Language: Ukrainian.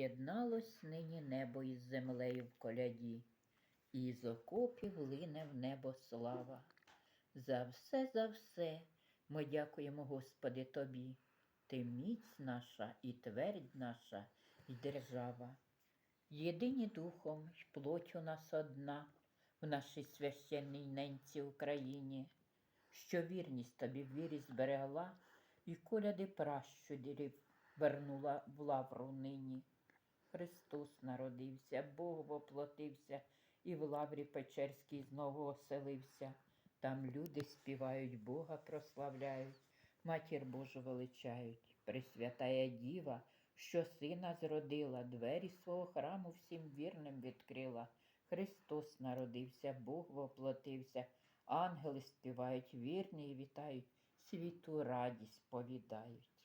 З'єдналось нині небо із землею в коляді, і з окопів лине в небо слава. За все, за все ми дякуємо, Господи, Тобі. Ти міць наша і твердь наша, і держава. Єдині духом й плоть у нас одна в нашій священній ненці Україні, що вірність тобі в вірі зберегла, і коляди пращурів вернула в лавру нині. Христос народився, Бог воплотився, і в лаврі Печерській знову оселився. Там люди співають, Бога прославляють, матір Божу величають, Пресвятая Діва, що сина зродила, двері свого храму всім вірним відкрила. Христос народився, Бог воплотився, ангели співають, вірні і вітають, світу радість повідають.